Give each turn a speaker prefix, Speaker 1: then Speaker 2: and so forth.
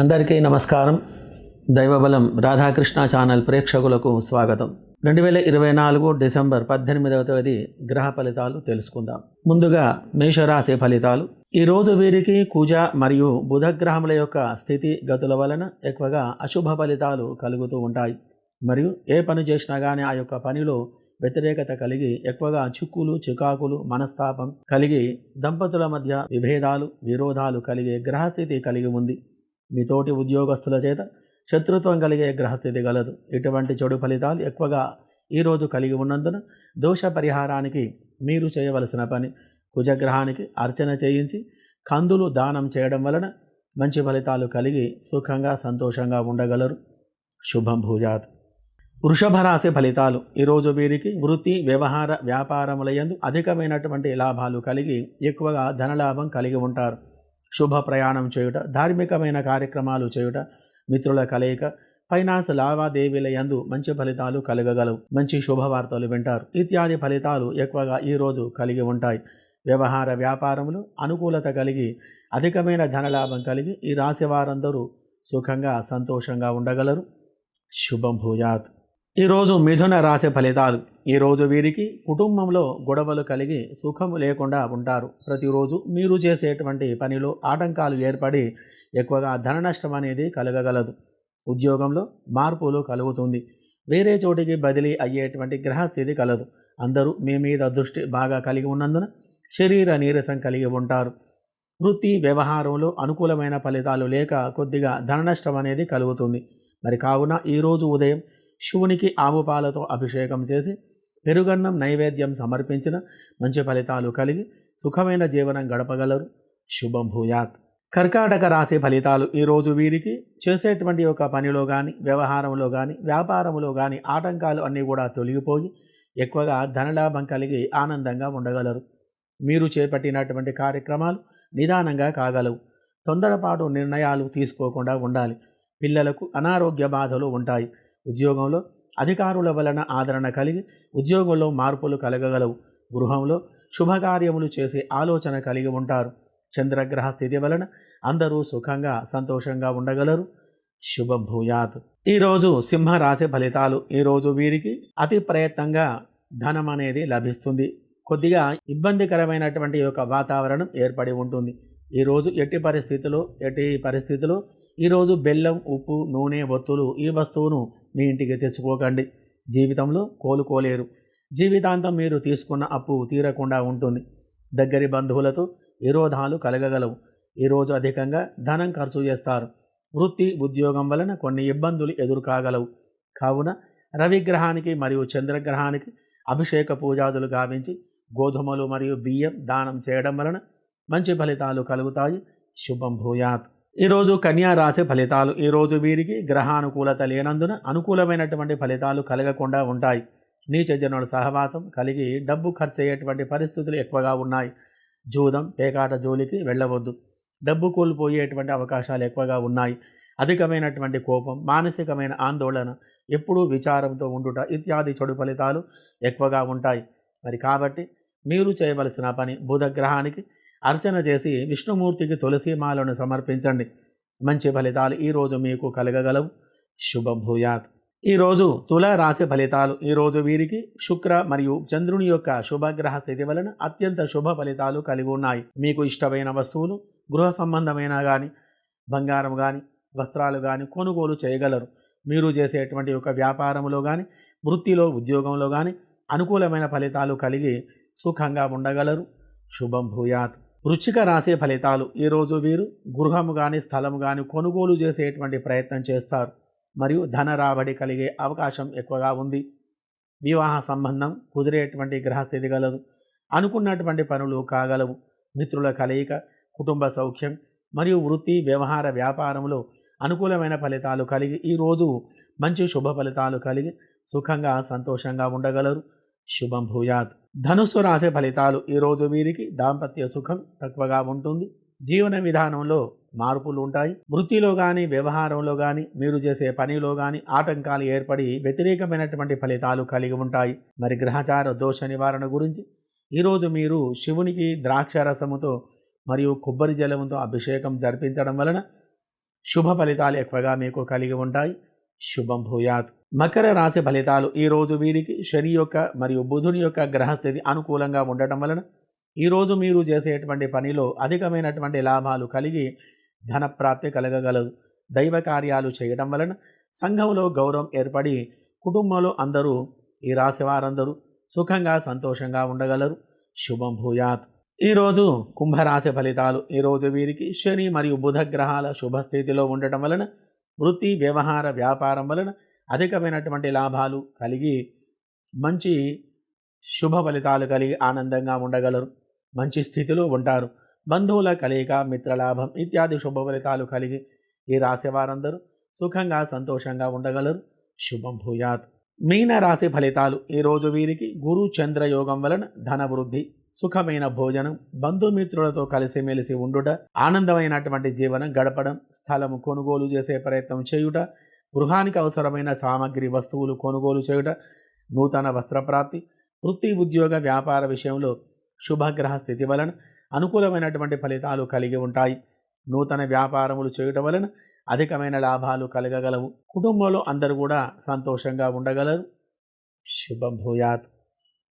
Speaker 1: అందరికీ నమస్కారం. దైవబలం రాధాకృష్ణ ఛానల్ ప్రేక్షకులకు స్వాగతం. రెండు వేల ఇరవై నాలుగు డిసెంబర్ పద్దెనిమిదవ తేదీ గ్రహ ఫలితాలు తెలుసుకుందాం. ముందుగా మేషరాశి ఫలితాలు. ఈరోజు వీరికి కుజ మరియు బుధగ్రహముల యొక్క స్థితి గతుల వలన ఎక్కువగా అశుభ ఫలితాలు కలుగుతూ ఉంటాయి. మరియు ఏ పని చేసినా కానీ ఆ యొక్క పనిలో వ్యతిరేకత కలిగి ఎక్కువగా చిక్కులు చికాకులు మనస్తాపం కలిగి దంపతుల మధ్య విభేదాలు విరోధాలు కలిగే గ్రహస్థితి కలిగి ఉంది. మీ తోటి ఉద్యోగస్తుల చేత శత్రుత్వం కలిగే గ్రహస్థితి గలదు. ఇటువంటి చెడు ఫలితాలు ఎక్కువగా ఈరోజు కలిగి ఉన్నందున దోష పరిహారానికి మీరు చేయవలసిన పని కుజగ్రహానికి అర్చన చేయించి కందులు దానం చేయడం వలన మంచి ఫలితాలు కలిగి సుఖంగా సంతోషంగా ఉండగలరు. శుభం భూజాత్ వృషభ రాశి ఫలితాలు. ఈరోజు వీరికి వృత్తి వ్యవహార వ్యాపారములయందు అధికమైనటువంటి లాభాలు కలిగి ఎక్కువగా ధనలాభం కలిగి ఉంటారు. శుభ ప్రయాణం చేయుట ధార్మికమైన కార్యక్రమాలు చేయుట మిత్రుల కలయిక ఫైనాన్స్ లావాదేవీల యందు మంచి ఫలితాలు కలగగలవు. మంచి శుభవార్తలు వింటారు. ఇత్యాది ఫలితాలు ఎక్కువగా ఈరోజు కలిగి ఉంటాయి. వ్యవహార వ్యాపారములు అనుకూలత కలిగి అధికమైన ధనలాభం కలిగి ఈ రాశి వారందరూ సుఖంగా సంతోషంగా ఉండగలరు. శుభం భూయాత్. ఈరోజు మిథున రాశి ఫలితాలు. ఈరోజు వీరికి కుటుంబంలో గొడవలు కలిగి సుఖం లేకుండా ఉంటారు. ప్రతిరోజు మీరు చేసేటువంటి పనిలో ఆటంకాలు ఏర్పడి ఎక్కువగా ధన నష్టం అనేది కలగగలదు. ఉద్యోగంలో మార్పులు కలుగుతుంది. వేరే చోటికి బదిలీ అయ్యేటువంటి గ్రహస్థితి కలదు. అందరూ మీ మీద దృష్టి బాగా కలిగి ఉన్నందున శరీర నీరసం కలిగి ఉంటారు. వృత్తి వ్యవహారంలో అనుకూలమైన ఫలితాలు లేక కొద్దిగా ధన నష్టం అనేది కలుగుతుంది. మరి కావున ఈరోజు ఉదయం శివునికి ఆముపాలతో అభిషేకం చేసి పెరుగన్నం నైవేద్యం సమర్పించిన మంచి ఫలితాలు కలిగి సుఖమైన జీవనం గడపగలరు. శుభం భూయాత్. కర్కాటక రాశి ఫలితాలు ఈరోజు వీరికి చేసేటువంటి ఒక పనిలో కానీ వ్యవహారంలో కానీ వ్యాపారంలో కానీ ఆటంకాలు అన్నీ కూడా తొలగిపోయి ఎక్కువగా ధనలాభం కలిగి ఆనందంగా ఉండగలరు. మీరు చేపట్టినటువంటి కార్యక్రమాలు నిదానంగా కాగలవు. తొందరపాటు నిర్ణయాలు తీసుకోకుండా ఉండాలి. పిల్లలకు అనారోగ్య బాధలు ఉంటాయి. ఉద్యోగంలో అధికారుల వలన ఆదరణ కలిగి ఉద్యోగంలో మార్పులు కలగగలవు. గృహంలో శుభకార్యములు చేసే ఆలోచన కలిగి ఉంటారు. చంద్రగ్రహ స్థితి వలన అందరూ సుఖంగా సంతోషంగా ఉండగలరు. శుభం భూయాత్. ఈరోజు సింహరాశి ఫలితాలు ఈరోజు వీరికి అతి ప్రయత్నంగా ధనం అనేది లభిస్తుంది. కొద్దిగా ఇబ్బందికరమైనటువంటి ఒక వాతావరణం ఏర్పడి ఉంటుంది. ఈరోజు ఎట్టి పరిస్థితులు ఎట్టి పరిస్థితులు ఈరోజు బెల్లం ఉప్పు నూనె ఒత్తులు ఈ వస్తువును మీ ఇంటికి తెచ్చుకోకండి. జీవితంలో కోలుకోలేరు. జీవితాంతం మీరు తీసుకున్న అప్పు తీరకుండా ఉంటుంది. దగ్గరి బంధువులతో విరోధాలు కలగగలవు. ఈరోజు అధికంగా ధనం ఖర్చు చేస్తారు. వృత్తి ఉద్యోగం వలన కొన్ని ఇబ్బందులు ఎదురుకాగలవు. కావున రవిగ్రహానికి మరియు చంద్రగ్రహానికి అభిషేక పూజాదులు గావించి గోధుమలు మరియు బియ్యం దానం చేయడం వలన మంచి ఫలితాలు కలుగుతాయి. శుభం భూయాత్. ఈరోజు కన్యా రాశి ఫలితాలు. ఈరోజు వీరికి గ్రహానుకూలత లేనందున అనుకూలమైనటువంటి ఫలితాలు కలగకుండా ఉంటాయి. నీచజనుల సహవాసం కలిగి డబ్బు ఖర్చు అయ్యేటువంటి పరిస్థితులు ఎక్కువగా ఉన్నాయి. జూదం పేకాట జోలికి వెళ్ళవద్దు. డబ్బు కోల్పోయేటువంటి అవకాశాలు ఎక్కువగా ఉన్నాయి. అధికమైనటువంటి కోపం మానసికమైన ఆందోళన ఎప్పుడూ విచారంతో ఉండుట ఇత్యాది చెడు ఫలితాలు ఎక్కువగా ఉంటాయి. మరి కాబట్టి మీరు చేయవలసిన పని బుధగ్రహానికి అర్చన చేసి విష్ణుమూర్తికి తులసీమాలను సమర్పించండి. మంచి ఫలితాలు ఈరోజు మీకు కలగగలవు. శుభభూయాత్. ఈరోజు తుల రాశి ఫలితాలు ఈరోజు వీరికి శుక్ర మరియు చంద్రుని యొక్క శుభగ్రహ స్థితి వలన అత్యంత శుభ ఫలితాలు కలిగి ఉన్నాయి. మీకు ఇష్టమైన వస్తువులు గృహ సంబంధమైన కానీ బంగారం కానీ వస్త్రాలు కానీ కొనుగోలు చేయగలరు. మీరు చేసేటువంటి ఒక వ్యాపారంలో కానీ వృత్తిలో ఉద్యోగంలో కానీ అనుకూలమైన ఫలితాలు కలిగి సుఖంగా ఉండగలరు. శుభం భూయాత్. వృచ్చిక రాసే ఫలితాలు. ఈరోజు వీరు గృహము కానీ స్థలము కానీ కొనుగోలు చేసేటువంటి ప్రయత్నం చేస్తారు. మరియు ధన రాబడి కలిగే అవకాశం ఎక్కువగా ఉంది. వివాహ సంబంధం కుదిరేటువంటి గ్రహస్థితి గలదు. అనుకున్నటువంటి పనులు కాగలవు. మిత్రుల కలయిక కుటుంబ సౌఖ్యం మరియు వృత్తి వ్యవహార వ్యాపారంలో అనుకూలమైన ఫలితాలు కలిగి ఈరోజు మంచి శుభ ఫలితాలు కలిగి సుఖంగా సంతోషంగా ఉండగలరు. శుభం భూయాత్. ధనుస్సు రాసే ఫలితాలు ఈరోజు వీరికి దాంపత్య సుఖం తక్కువగా ఉంటుంది. జీవన విధానంలో మార్పులు ఉంటాయి. వృత్తిలో కానీ వ్యవహారంలో కానీ మీరు చేసే పనిలో కానీ ఆటంకాలు ఏర్పడి వ్యతిరేకమైనటువంటి ఫలితాలు కలిగి ఉంటాయి. మరి గ్రహచార దోష నివారణ గురించి ఈరోజు మీరు శివునికి ద్రాక్ష రసముతో మరియు కొబ్బరి జలముతో అభిషేకం జరిపించడం వలన శుభ ఫలితాలు ఎక్కువగా మీకు కలిగి ఉంటాయి. శుభం భూయాత్. మకర రాశి ఫలితాలు ఈ రోజు వీరికి శని యొక్క మరియు బుధుని యొక్క గ్రహస్థితి అనుకూలంగా ఉండటం వలన ఈరోజు మీరు చేసేటువంటి పనిలో అధికమైనటువంటి లాభాలు కలిగి ధనప్రాప్తి కలగగలదు. దైవ కార్యాలు చేయడం వలన సంఘంలో గౌరవం ఏర్పడి కుటుంబంలో అందరూ ఈ రాశి వారందరూ సుఖంగా సంతోషంగా ఉండగలరు. శుభం భూయాత్. ఈరోజు కుంభరాశి ఫలితాలు ఈరోజు వీరికి శని మరియు బుధ గ్రహాల శుభస్థితిలో ఉండటం వలన వృత్తి వ్యవహార వ్యాపారం వలన అధికమైనటువంటి లాభాలు కలిగి మంచి శుభ ఫలితాలు కలిగి ఆనందంగా ఉండగలరు మంచి స్థితిలో ఉంటారు. బంధువుల కలయిక మిత్రలాభం ఇత్యాది శుభ ఫలితాలు కలిగి ఈ రాశి వారందరూ సుఖంగా సంతోషంగా ఉండగలరు. శుభం భూయాత్. మీన రాశి ఫలితాలు ఈరోజు వీరికి గురు చంద్ర యోగం వలన ధన వృద్ధి సుఖమైన భోజనం బంధుమిత్రులతో కలిసిమెలిసి ఉండుట ఆనందమైనటువంటి జీవనం గడపడం స్థలము కొనుగోలు చేసే ప్రయత్నం చేయుట గృహానికి అవసరమైన సామాగ్రి వస్తువులు కొనుగోలు చేయుట నూతన వస్త్రప్రాప్తి వృత్తి ఉద్యోగ వ్యాపార విషయంలో శుభగ్రహ స్థితి వలన అనుకూలమైనటువంటి ఫలితాలు కలిగి ఉంటాయి. నూతన వ్యాపారములు చేయుట వలన అధికమైన లాభాలు కలగగలవు. కుటుంబంలో అందరూ కూడా సంతోషంగా ఉండగలరు. శుభం భూయాత్.